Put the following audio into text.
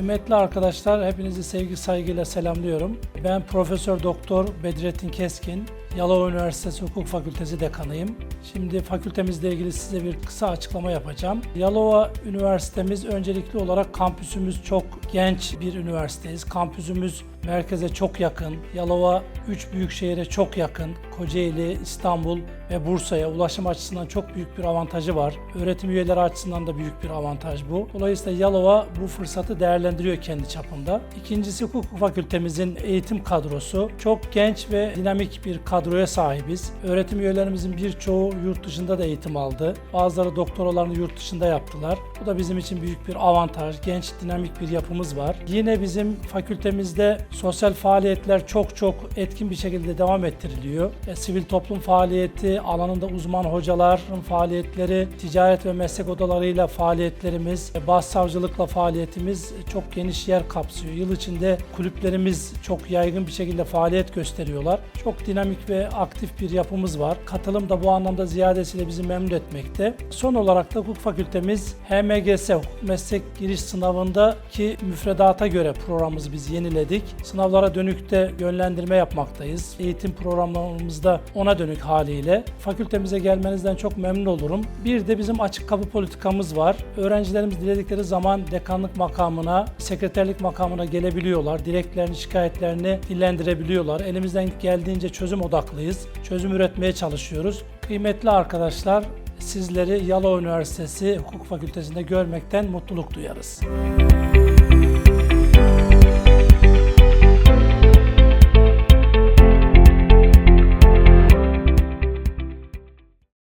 Kıymetli arkadaşlar, hepinizi sevgi saygıyla selamlıyorum. Ben Profesör Doktor Bedrettin Keskin, Yalova Üniversitesi Hukuk Fakültesi dekanıyım. Şimdi fakültemizle ilgili size bir kısa açıklama yapacağım. Yalova Üniversitemiz öncelikli olarak kampüsümüz çok genç bir üniversiteyiz. Kampüsümüz merkeze çok yakın. Yalova üç büyük şehire çok yakın. Kocaeli, İstanbul ve Bursa'ya ulaşım açısından çok büyük bir avantajı var. Öğretim üyeleri açısından da büyük bir avantaj bu. Dolayısıyla Yalova bu fırsatı değerlendiriyor kendi çapında. İkincisi hukuk fakültemizin eğitim kadrosu. Çok genç ve dinamik bir kadroya sahibiz. Öğretim üyelerimizin birçoğu yurt dışında da eğitim aldı. Bazıları doktoralarını yurt dışında yaptılar. Bu da bizim için büyük bir avantaj. Genç, dinamik bir yapımız var. Yine bizim fakültemizde sosyal faaliyetler çok çok etkin bir şekilde devam ettiriliyor. E, sivil toplum faaliyeti, alanında uzman hocaların faaliyetleri, ticaret ve meslek odalarıyla faaliyetlerimiz, e, başsavcılıkla faaliyetimiz çok geniş yer kapsıyor. Yıl içinde kulüplerimiz çok yaygın bir şekilde faaliyet gösteriyorlar. Çok dinamik ve aktif bir yapımız var. Katılım da bu anlamda ziyadesiyle bizi memnun etmekte. Son olarak da hukuk fakültemiz HMGS meslek giriş sınavındaki müfredata göre programımızı biz yeniledik. Sınavlara dönük de yönlendirme yapmaktayız. Eğitim programlarımızda ona dönük haliyle. Fakültemize gelmenizden çok memnun olurum. Bir de bizim açık kapı politikamız var. Öğrencilerimiz diledikleri zaman dekanlık makamına, sekreterlik makamına gelebiliyorlar. Dileklerini, şikayetlerini dillendirebiliyorlar. Elimizden geldiğince çözüm odaklıyız. Çözüm üretmeye çalışıyoruz. Kıymetli arkadaşlar, sizleri Yalova Üniversitesi Hukuk Fakültesi'nde görmekten mutluluk duyarız.